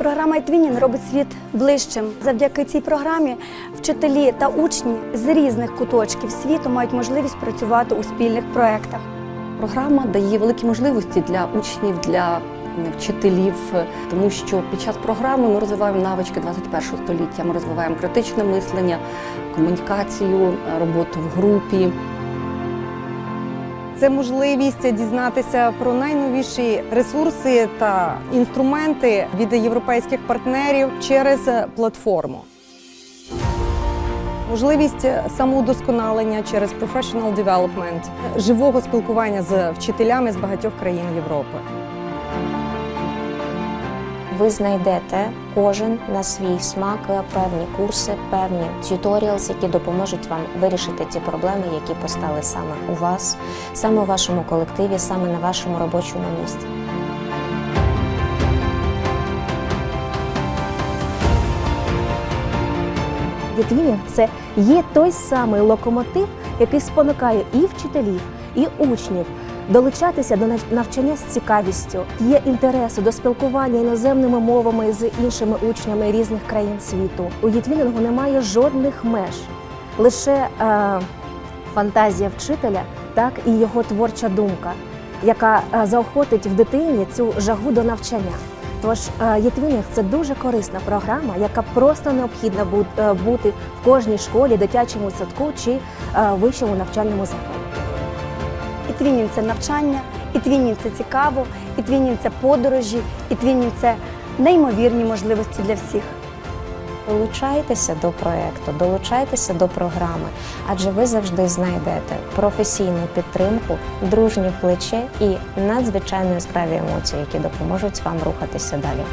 Програма «Етвінін» робить світ ближчим. Завдяки цій програмі вчителі та учні з різних куточків світу мають можливість працювати у спільних проєктах. Програма дає великі можливості для учнів, для вчителів, тому що під час програми ми розвиваємо навички 21 століття. Ми розвиваємо критичне мислення, комунікацію, роботу в групі. Це можливість дізнатися про найновіші ресурси та інструменти від європейських партнерів через платформу. Можливість самоудосконалення через professional development, живого спілкування з вчителями з багатьох країн Європи. ви знайдете кожен на свій смак певні курси, певні tutorials, які допоможуть вам вирішити ті проблеми, які постали саме у вас, саме у вашому колективі, саме на вашому робочому місці. Єтвінінг це є той самий локомотив, який спонукає і вчителів, і учнів долучатися до навчання з цікавістю. Є інтереси до спілкування іноземними мовами з іншими учнями різних країн світу. У Єтвінінгу немає жодних меж, лише е, фантазія вчителя, так і його творча думка, яка е, заохотить в дитині цю жагу до навчання. Тож е, Єтвінінг – це дуже корисна програма, яка просто необхідна е, бути в кожній школі, дитячому садку чи е, вищому навчальному закладі. «Етвінін» – це навчання, і «Етвінін» – це цікаво, «Етвінін» – це подорожі, і «Етвінін» – це неймовірні можливості для всіх. Долучайтеся до проекту, долучайтеся до програми, адже ви завжди знайдете професійну підтримку, дружнє плече і надзвичайно яскраві емоції, які допоможуть вам рухатися далі.